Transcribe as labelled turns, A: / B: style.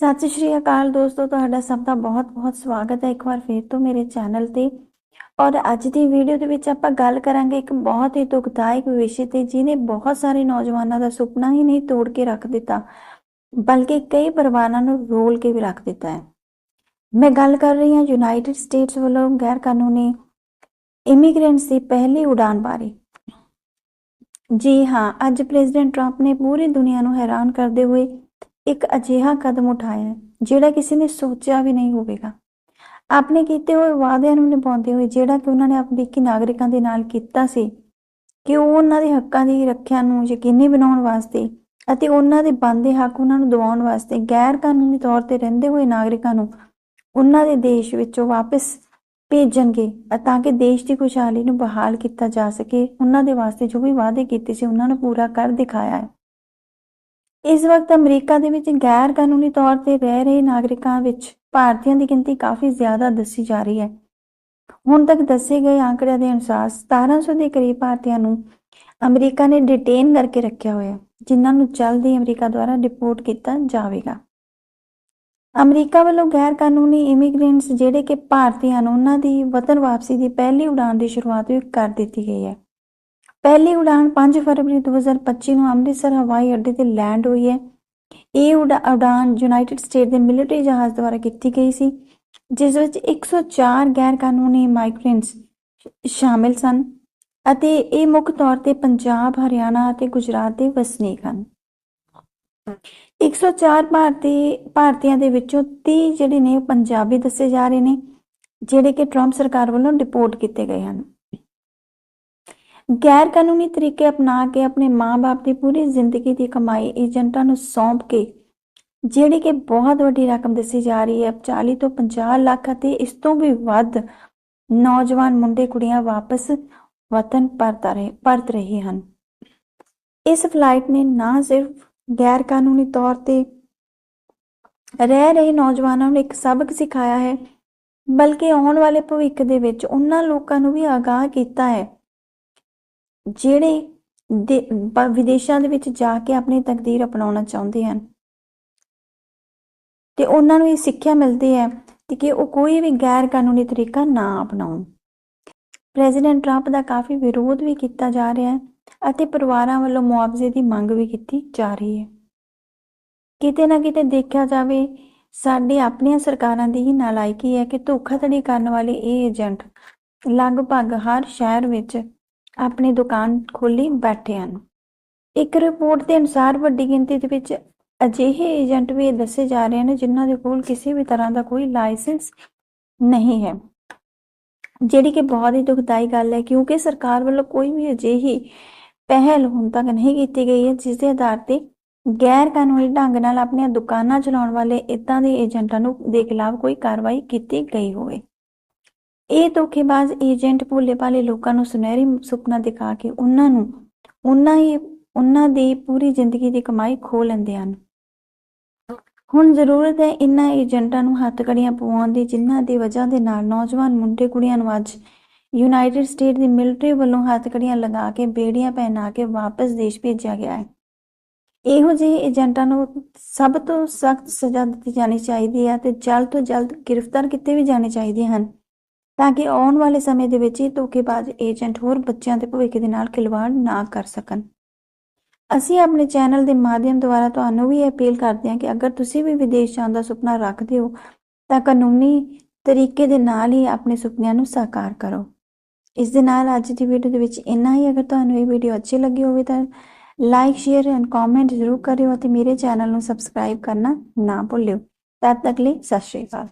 A: ਸਤਿ ਸ਼੍ਰੀ ਅਕਾਲ ਦੋਸਤੋ, ਤੁਹਾਡਾ ਸਭ ਦਾ ਬਹੁਤ-ਬਹੁਤ ਸਵਾਗਤ ਹੈ ਇੱਕ ਵਾਰ ਫਿਰ ਤੋਂ ਮੇਰੇ ਚੈਨਲ ਤੇ। ਔਰ ਅੱਜ ਦੀ ਵੀਡੀਓ ਦੇ ਵਿੱਚ ਆਪਾਂ ਗੱਲ ਕਰਾਂਗੇ ਇੱਕ ਬਹੁਤ ਹੀ ਦੁਖਦਾਇਕ ਵਿਸ਼ੇ ਤੇ, ਜਿਹਨੇ ਬਹੁਤ ਸਾਰੇ ਨੌਜਵਾਨਾਂ ਦਾ ਸੁਪਨਾ ਹੀ ਨਹੀਂ ਤੋੜ ਕੇ ਰੱਖ ਦਿੱਤਾ, ਬਲਕਿ ਕਈ ਪਰਿਵਾਰਾਂ ਨੂੰ ਰੋਲ ਕੇ ਵੀ ਰੱਖ ਦਿੱਤਾ ਹੈ। ਮੈਂ ਗੱਲ ਕਰ ਰਹੀ ਹਾਂ ਯੂਨਾਈਟਿਡ ਸਟੇਟਸ ਵੱਲੋਂ ਗੈਰ ਕਾਨੂੰਨੀ ਇਮੀਗ੍ਰੈਂਟਸ ਦੀ ਪਹਿਲੀ ਉਡਾਨ ਬਾਰੇ। ਜੀ ਹਾਂ, ਅੱਜ ਪ੍ਰੈਜ਼ੀਡੈਂਟ ਟਰੰਪ ਨੇ ਪੂਰੀ ਦੁਨੀਆ ਨੂੰ ਹੈਰਾਨ ਕਰਦੇ ਹੋਏ ਇੱਕ ਅਜਿਹਾ ਕਦਮ ਉਠਾਇਆ ਹੈ, ਜਿਹੜਾ ਕਿਸੇ ਨੇ ਸੋਚਿਆ ਵੀ ਨਹੀਂ ਹੋਵੇਗਾ। ਆਪਣੇ ਕੀਤੇ ਹੋਏ ਵਾਅਦਿਆਂ ਨੂੰ ਨਿਭਾਉਂਦੇ ਹੋਏ ਜਿਹੜਾ ਕਿ ਉਹਨਾਂ ਨੇ ਅਮਰੀਕੀ ਨਾਗਰਿਕਾਂ ਦੇ ਨਾਲ ਕੀਤਾ ਸੀ ਕਿ ਉਹ ਉਹਨਾਂ ਦੇ ਹੱਕਾਂ ਦੀ ਰੱਖਿਆ ਨੂੰ ਯਕੀਨੀ ਬਣਾਉਣ ਵਾਸਤੇ ਅਤੇ ਉਹਨਾਂ ਦੇ ਬਣਦੇ ਹੱਕ ਉਹਨਾਂ ਨੂੰ ਦਿਵਾਉਣ ਵਾਸਤੇ ਗੈਰ ਕਾਨੂੰਨੀ ਤੌਰ ਤੇ ਰਹਿੰਦੇ ਹੋਏ ਨਾਗਰਿਕਾਂ ਨੂੰ ਉਹਨਾਂ ਦੇ ਦੇਸ਼ ਵਿੱਚੋਂ ਵਾਪਸ ਭੇਜਣਗੇ ਤਾਂ ਕਿ ਦੇਸ਼ ਦੀ ਖੁਸ਼ਹਾਲੀ ਨੂੰ ਬਹਾਲ ਕੀਤਾ ਜਾ ਸਕੇ। ਉਹਨਾਂ ਦੇ ਵਾਸਤੇ ਜੋ ਵੀ ਵਾਅਦੇ ਕੀਤੇ ਸੀ ਉਹਨਾਂ ਨੂੰ ਪੂਰਾ ਕਰ ਦਿਖਾਇਆ ਹੈ। ਇਸ ਵਕਤ ਅਮਰੀਕਾ ਦੇ ਵਿੱਚ ਗੈਰ ਕਾਨੂੰਨੀ ਤੌਰ ਤੇ ਰਹਿ ਰਹੇ ਨਾਗਰਿਕਾਂ ਵਿੱਚ ਭਾਰਤੀਆਂ ਦੀ ਗਿਣਤੀ ਕਾਫੀ ਜ਼ਿਆਦਾ ਦੱਸੀ ਜਾ ਰਹੀ ਹੈ। ਹੁਣ ਤੱਕ ਦੱਸੇ ਗਏ ਆંકੜਿਆਂ ਦੇ ਅਨੁਸਾਰ 1700 ਦੇ ਕਰੀਬ ਭਾਰਤੀਆਂ ਨੂੰ ਅਮਰੀਕਾ ਨੇ ਡਿਟੇਨ ਕਰਕੇ ਰੱਖਿਆ ਹੋਇਆ, ਜਿਨ੍ਹਾਂ ਨੂੰ ਜਲਦੀ ਅਮਰੀਕਾ ਦੁਆਰਾ ਡਿਪੋਰਟ ਕੀਤਾ ਜਾਵੇਗਾ। ਅਮਰੀਕਾ ਵੱਲੋਂ ਗੈਰ ਕਾਨੂੰਨੀ ਇਮੀਗ੍ਰੈਂਟਸ ਜਿਹੜੇ ਕਿ ਭਾਰਤੀਆਂ ਨੂੰ ਉਹਨਾਂ ਦੀ ਵਤਨ ਵਾਪਸੀ ਦੀ ਪਹਿਲੀ ਉਡਾਨ ਦੀ ਸ਼ੁਰੂਆਤ ਵੀ ਕਰ ਦਿੱਤੀ ਗਈ ਹੈ। ਪਹਿਲੀ ਉਡਾਨ 5 ਫਰਵਰੀ 2025 ਨੂੰ ਅੰਮ੍ਰਿਤਸਰ, ਹਵਾਈ ਅੱਡੇ ਤੇ ਲੈਂਡ ਹੋਈ ਹੈ। ਇਹ ਉਡਾ- ਉਡਾਨ ਯੂਨਾਈਟਿਡ ਸਟੇਟ ਦੇ ਮਿਲਟਰੀ ਜਹਾਜ਼ ਦੁਆਰਾ ਕੀਤੀ ਗਈ ਸੀ, ਜਿਸ ਵਿੱਚ 104 ਗੈਰ ਕਾਨੂੰਨੀ ਮਾਈਗ੍ਰੈਂਟਸ ਸ਼ਾਮਿਲ ਸਨ ਅਤੇ ਇਹ ਮੁੱਖ ਤੌਰ ਤੇ ਪੰਜਾਬ, ਹਰਿਆਣਾ ਅਤੇ ਗੁਜਰਾਤ ਦੇ ਵਸਨੀਕ ਹਨ। 104 ਭਾਰਤੀ, ਭਾਰਤੀਆਂ ਦੇ ਵਿੱਚੋਂ 30 ਜਿਹੜੇ ਨੇ ਪੰਜਾਬੀ ਦੱਸੇ ਜਾ ਰਹੇ ਨੇ, ਜਿਹੜੇ ਕਿ ਟਰੰਪ ਸਰਕਾਰ ਵੱਲੋਂ ਡਿਪੋਰਟ ਕੀਤੇ ਗਏ ਹਨ। ਗੈਰ ਕਾਨੂੰਨੀ ਤਰੀਕੇ ਅਪਣਾ ਕੇ ਆਪਣੇ ਮਾਂ-ਬਾਪ ਦੀ ਪੂਰੀ ਜ਼ਿੰਦਗੀ ਦੀ ਕਮਾਈ ਏਜੰਟਾਂ ਨੂੰ ਸੌਂਪ ਕੇ, ਜਿਹੜੀ ਕਿ ਬਹੁਤ ਵੱਡੀ ਰਕਮ ਦੱਸੀ ਜਾ ਰਹੀ ਹੈ 40 ਤੋਂ 50 ਲੱਖ ਅਤੇ ਇਸ ਤੋਂ ਵੀ ਵੱਧ ਨੌਜਵਾਨ ਮੁੰਡੇ ਕੁੜੀਆਂ ਵਾਪਸ ਵਤਨ ਪਰਤ ਰਹੇ ਪਰਤ ਰਹੇ ਹਨ। ਇਸ ਫਲਾਈਟ ਨੇ ਨਾ ਸਿਰਫ ਗੈਰ ਕਾਨੂੰਨੀ ਤੌਰ ਤੇ ਰਹਿ ਰਹੇ ਨੌਜਵਾਨਾਂ ਨੂੰ ਇੱਕ ਸਬਕ ਸਿਖਾਇਆ ਹੈ, ਬਲਕਿ ਆਉਣ ਵਾਲੇ ਭਵਿੱਖ ਦੇ ਵਿੱਚ ਉਹਨਾਂ ਲੋਕਾਂ ਨੂੰ ਵੀ ਆਗਾਹ ਕੀਤਾ ਹੈ। ਜਿਹੜੇ ਦੇ- ਬ- ਵਿਦੇਸ਼ਾਂ ਦੇ ਵਿੱਚ ਜਾ ਕੇ ਆਪਣੀ ਤਕਦੀਰ ਅਪਣਾਉਣਾ ਚਾਹੁੰਦੇ ਹਨ। ਤੇ ਉਹਨਾਂ ਨੂੰ ਇਹ ਸਿੱਖਿਆ ਮਿਲਦੀ ਹੈ ਤੇ ਕਿ ਉਹ ਕੋਈ ਵੀ ਗੈਰ ਕਾਨੂੰਨੀ ਤਰੀਕਾ ਨਾ ਅਪਣਾਉਣ। ਪ੍ਰੈਜ਼ੀਡੈਂਟ ਟਰੰਪ ਦਾ ਕਾਫੀ ਵਿਰੋਧ ਵੀ ਕੀਤਾ ਜਾ ਰਿਹਾ ਹੈ ਅਤੇ ਪਰਿਵਾਰਾਂ ਵੱਲੋਂ ਮੁਆਵਜ਼ੇ ਦੀ ਮੰਗ ਵੀ ਕੀਤੀ ਜਾ ਰਹੀ ਹੈ। ਕਿਤੇ ਨਾ ਕਿਤੇ ਦੇਖਿਆ ਜਾਵੇ, ਸਾਡੀ ਆਪਣੀਆਂ ਸਰਕਾਰਾਂ ਦੀ ਹੀ ਨਾਲਾਇਕੀ ਹੈ ਕਿ ਧੋਖਾਧੜੀ ਕਰਨ ਵਾਲੇ ਇਹ ਏਜੰਟ ਲਗਭਗ ਹਰ ਸ਼ਹਿਰ ਵਿੱਚ ਆਪਣੀ ਦੁਕਾਨ ਖੋਲੀ ਬੈਠੇ ਹਨ ਇੱਕ ਰਿਪੋਰਟ ਦੇ ਅਨੁਸਾਰ ਵੱਡੀ ਗਿਣਤੀ ਦੇ ਵਿੱਚ ਅਜਿਹੇ ਏਜੰਟ ਵੀ ਦੱਸੇ ਜਾ ਰਹੇ ਨੇ ਜਿਨ੍ਹਾਂ ਦੇ ਕੋਲ ਕਿਸੇ ਵੀ ਤਰ੍ਹਾਂ ਦਾ ਕੋਈ ਲਾਇਸੈਂਸ ਨਹੀਂ ਹੈ। ਜਿਹੜੀ ਕਿ ਬਹੁਤ ਹੀ ਦੁਖਦਾਈ ਗੱਲ ਹੈ ਕਿਉਂਕਿ ਸਰਕਾਰ ਵੱਲੋਂ ਕੋਈ ਵੀ ਅਜਿਹੀ ਪਹਿਲ ਹੁਣ ਤੱਕ ਨਹੀਂ ਕੀਤੀ ਗਈ ਹੈ ਜਿਸ ਦੇ ਆਧਾਰ ਤੇ ਗੈਰ ਕਾਨੂੰਨੀ ਢੰਗ ਨਾਲ ਆਪਣੀਆਂ ਦੁਕਾਨਾਂ ਚਲਾਉਣ ਵਾਲੇ ਇਦਾਂ ਦੇ ਏਜੰਟਾਂ ਨੂੰ ਦੇ ਖਿਲਾਫ ਕੋਈ ਕਾਰਵਾਈ ਕੀਤੀ ਗਈ ਹੋਵੇ। ਇਹ ਧੋਖੇਬਾਜ਼ ਏਜੰਟ ਭੋਲੇ ਭਾਲੇ ਲੋਕਾਂ ਨੂੰ ਸੁਨਹਿਰੀ ਸੁਪਨਾ ਦਿਖਾ ਕੇ ਉਹਨਾਂ ਨੂੰ, ਉਹਨਾਂ ਹੀ, ਉਹਨਾਂ ਦੀ ਪੂਰੀ ਜ਼ਿੰਦਗੀ ਦੀ ਕਮਾਈ ਖੋ ਲੈਂਦੇ ਹਨ। ਹੁਣ ਜ਼ਰੂਰਤ ਹੈ ਇਨ੍ਹਾਂ ਏਜੰਟਾਂ ਨੂੰ ਹੱਥਕੜੀਆਂ ਪਵਾਉਣ ਦੀ, ਜਿਨ੍ਹਾਂ ਦੀ ਵਜ੍ਹਾ ਦੇ ਨਾਲ ਨੌਜਵਾਨ ਮੁੰਡੇ ਕੁੜੀਆਂ ਨੂੰ ਅੱਜ ਯੂਨਾਈਟਿਡ ਸਟੇਟ ਦੀ ਮਿਲਟਰੀ ਵੱਲੋਂ ਹੱਥਕੜੀਆਂ ਲਗਾ ਕੇ ਬੇੜੀਆਂ ਪਹਿਨਾ ਕੇ ਵਾਪਸ ਦੇਸ਼ ਭੇਜਿਆ ਗਿਆ ਹੈ। ਇਹੋ ਜਿਹੇ ਏਜੰਟਾਂ ਨੂੰ ਸਭ ਤੋਂ ਸਖਤ ਸਜ਼ਾ ਦਿੱਤੀ ਜਾਣੀ ਚਾਹੀਦੀ ਹੈ ਤੇ ਜਲਦ ਤੋਂ ਜਲਦ ਗ੍ਰਿਫਤਾਰ ਕੀਤੇ ਵੀ ਜਾਣੇ ਚਾਹੀਦੇ ਹਨ। ਤਾਂ ਕਿ ਆਉਣ ਵਾਲੇ ਸਮੇਂ ਦੇ ਵਿੱਚ ਇਹ ਧੋਖੇਬਾਜ਼ ਏਜੰਟ ਹੋਰ ਬੱਚਿਆਂ ਦੇ ਭਵਿੱਖ ਦੇ ਨਾਲ ਖਿਲਵਾੜ ਨਾ ਕਰ ਸਕਣ। ਅਸੀਂ ਆਪਣੇ ਚੈਨਲ ਦੇ ਮਾਧਿਅਮ ਦੁਆਰਾ ਤੁਹਾਨੂੰ ਵੀ ਇਹ ਅਪੀਲ ਕਰਦੇ ਹਾਂ ਕਿ ਅਗਰ ਤੁਸੀਂ ਵੀ ਵਿਦੇਸ਼ ਜਾਣ ਦਾ ਸੁਪਨਾ ਰੱਖਦੇ ਹੋ, ਤਾਂ ਕਾਨੂੰਨੀ ਤਰੀਕੇ ਦੇ ਨਾਲ ਹੀ ਆਪਣੇ ਸੁਪਨਿਆਂ ਨੂੰ ਸਾਕਾਰ ਕਰੋ। ਇਸ ਦੇ ਨਾਲ ਅੱਜ ਦੀ ਵੀਡੀਓ ਦੇ ਵਿੱਚ ਇੰਨਾ ਹੀ। ਅਗਰ ਤੁਹਾਨੂੰ ਇਹ ਵੀਡੀਓ ਅੱਛੀ ਲੱਗੀ ਹੋਵੇ ਤਾਂ ਲਾਈਕ, ਸ਼ੇਅਰ ਐਂਡ ਕਮੈਂਟ ਜ਼ਰੂਰ ਕਰਿਓ ਅਤੇ ਮੇਰੇ ਚੈਨਲ ਨੂੰ ਸਬਸਕ੍ਰਾਈਬ ਕਰਨਾ ਨਾ ਭੁੱਲਿਓ। ਤਦ ਤੱਕ ਲਈ ਸਤਿ ਸ਼੍ਰੀ ਅਕਾਲ।